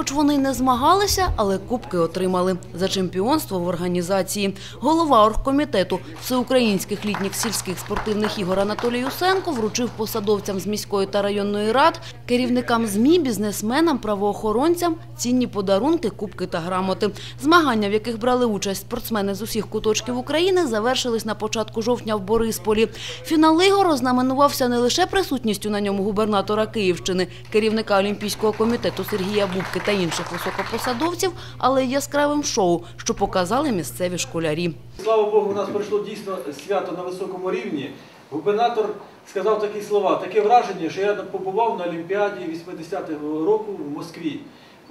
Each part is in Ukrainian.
Хоч вони не змагалися, але кубки отримали за чемпіонство в організації. Голова оргкомітету всеукраїнських літніх сільських спортивних ігор Анатолій Юсенко вручив посадовцям з міської та районної рад, керівникам ЗМІ, бізнесменам, правоохоронцям цінні подарунки, кубки та грамоти. Змагання, в яких брали участь спортсмени з усіх куточків України, завершились на початку жовтня в Борисполі. Фінал ігор ознаменувався не лише присутністю на ньому губернатора Київщини, керівника Олімпійського комітету Сергія Бубки та інших високопосадовців, але й яскравим шоу, що показали місцеві школярі. Слава Богу, у нас пройшло дійсно свято на високому рівні. Губернатор сказав такі слова, таке враження, що я побував на Олімпіаді 80-го року в Москві.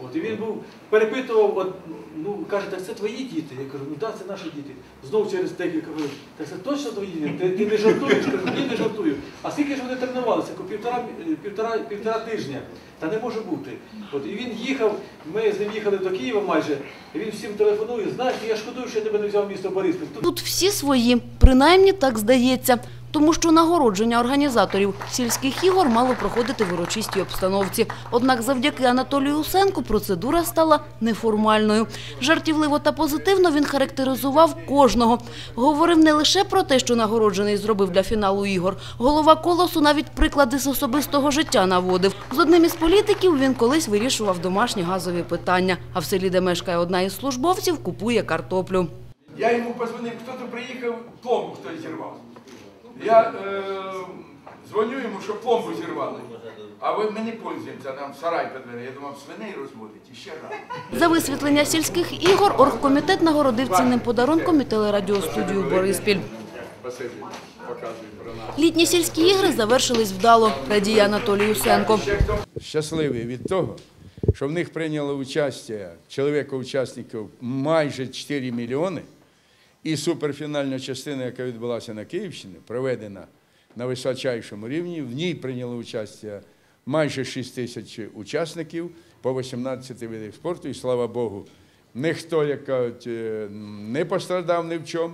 От, і він був, перепитував, от, ну, каже, так це твої діти. Я кажу, ну так, це наші діти. Знову через декілька хвилин. Так це точно твої діти? Ти, ти не жартуєш? Кажу, ні, не жартую. А скільки ж вони тренувалися? Півтора, півтора, півтора тижня. Та не може бути. От, і він їхав, ми з ним їхали до Києва майже, і він всім телефонує, знаєш, я шкодую, що я тебе не взяв місто Бориспіль. Тут всі свої, принаймні так здається. Тому що нагородження організаторів сільських ігор мало проходити в урочистій обстановці. Однак завдяки Анатолію Усенку процедура стала неформальною. Жартівливо та позитивно він характеризував кожного. Говорив не лише про те, що нагороджений зробив для фіналу ігор. Голова колосу навіть приклади з особистого життя наводив. З одним із політиків він колись вирішував домашні газові питання. А в селі, де мешкає одна із службовців, купує картоплю. Я йому позвонив, хто-то приїхав, пломбу хтось зірвав. Я е, дзвоню йому, що пломбу зірвали. А ви ми не пользуємося, нам сарай підвели. Я думав, свиней розводить і ще раз. За висвітлення сільських ігор оргкомітет нагородив цінним подарунком і телерадіостудію Бориспіль. Літні сільські ігри завершились вдало, радіє Анатолій Юсенко. Щасливий від того, що в них прийняло участь чоловіка-учасників майже 4 мільйони, і суперфінальна частина, яка відбулася на Київщині, проведена на височайшому рівні. В ній прийняло участь майже 6 тисяч учасників по 18 видах спорту. І слава Богу, ніхто, як кажуть, е, не пострадав ні в чому.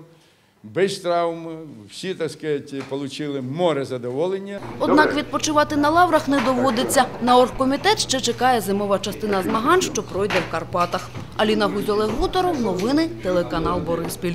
Без травм, всі, так сказати, отримали море задоволення. Однак відпочивати на лаврах не доводиться. На оргкомітет ще чекає зимова частина змагань, що пройде в Карпатах. Аліна Гузь, Олег Гуторов, новини, телеканал Бориспіль.